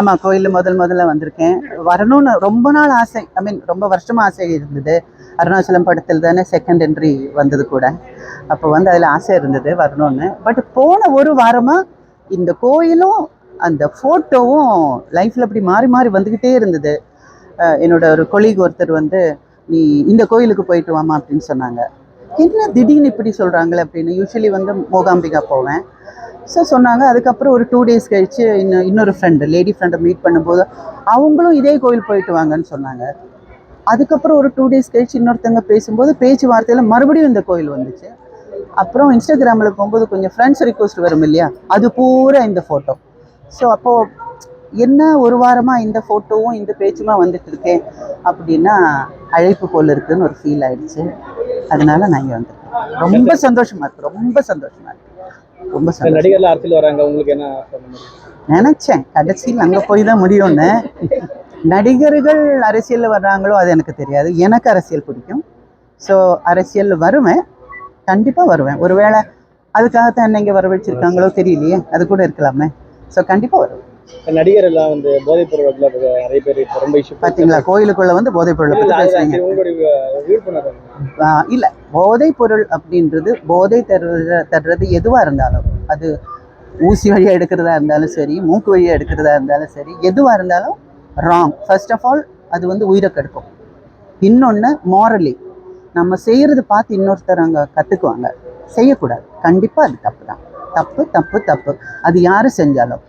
ஆமாம் கோயில் முதல் முதல்ல வந்திருக்கேன். வரணும்னு ரொம்ப நாள் ஆசை. ஐ மீன் ரொம்ப வருஷமாக ஆசை இருந்தது. அருணாச்சலம் படத்தில் தானே செகண்ட் என்ட்ரி வந்தது கூட. அப்போ வந்து அதில் ஆசை இருந்தது வரணும்னு. பட் போன ஒரு வாரமாக இந்த கோயிலும் அந்த ஃபோட்டோவும் லைஃப்பில் அப்படி மாறி மாறி வந்துக்கிட்டே இருந்தது. என்னோட ஒரு கொலீக் ஒருத்தர் வந்து நீ இந்த கோயிலுக்கு போயிட்டு வாமா அப்படின்னு சொன்னாங்க. என்ன திடீர்னு இப்படி சொல்கிறாங்களே அப்படின்னு. யூஸ்வலி வந்து மூகாம்பிகா போவேன். ஸோ சொன்னாங்க. அதுக்கப்புறம் ஒரு டூ டேஸ் கழிச்சு இன்னும் இன்னொரு ஃப்ரெண்டு லேடி ஃப்ரெண்டை மீட் பண்ணும்போது அவங்களும் இதே கோயில் போயிட்டு வாங்கன்னு சொன்னாங்க. அதுக்கப்புறம் ஒரு டூ டேஸ் கழிச்சு இன்னொருத்தங்க பேசும்போது பேச்சுவார்த்தையில் மறுபடியும் இந்த கோயில் வந்துச்சு. அப்புறம் இன்ஸ்டாகிராமில் போகும்போது கொஞ்சம் ஃப்ரெண்ட்ஸ் ரிக்வஸ்ட் வரும் இல்லையா? அது பூரா இந்த ஃபோட்டோ ஸோ அப்போது என்ன ஒரு வாரமாக இந்த ஃபோட்டோவும் இந்த பேச்சுமா வந்துட்டு இருக்கேன் அப்படின்னா அழைப்பு போல் இருக்குன்னு ஒரு ஃபீல் ஆயிடுச்சு. அதனால நான் இங்கே வந்திருக்கேன் ரொம்ப சந்தோஷமா இருக்கு. ரொம்ப சந்தோஷமா இருக்கு. ரொம்ப நடிகர்ல அரசியல் வராங்க உங்களுக்கு என்ன நினைச்சேன். கடைசியில் அங்கே போய் தான் முடியும்னு. நடிகர்கள் அரசியலில் வர்றாங்களோ அது எனக்கு தெரியாது. எனக்கு அரசியல் பிடிக்கும். ஸோ அரசியல் வருவேன். கண்டிப்பாக வருவேன். ஒருவேளை அதுக்காகத்தான் என்ன இங்கே வர வச்சிருக்காங்களோ தெரியலையே. அது கூட இருக்கலாமே. ஸோ கண்டிப்பாக வருவேன். இந்த நடிகர் எல்லாம் வந்து போதைப் பொருள் நிறைய பேர் ரொம்ப இஷ்யூ பார்த்தீங்களா கோயிலுக்குள்ள வந்து போதைப் பொருளை பற்றி பேசுறீங்க. இல்ல. போதைப் பொருள் அப்படின்றது போதை தருவது தர்றது எதுவா இருந்தாலும் அது ஊசி வழியா எடுக்கிறதா இருந்தாலும் சரி மூக்கு வழியா எடுக்கிறதா இருந்தாலும் சரி எதுவா இருந்தாலும் ராங் ஃபர்ஸ்ட் ஆஃப் ஆல் அது வந்து உயிரை கெடுக்கும். இன்னொன்று மாரலி நம்ம செய்யறது பார்த்து இன்னொருத்தர் அங்கே கற்றுக்குவாங்க செய்யக்கூடாது. கண்டிப்பாக அது தப்பு தான். தப்பு தப்பு தப்பு. அது யார் செஞ்சாலும்.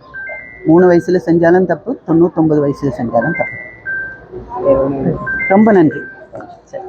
மூணு வயசுல செஞ்சாலும் தப்பு தொண்ணூத்தொம்பது வயசுல செஞ்சாலும் தப்பு. ரொம்ப நன்றி. சரி.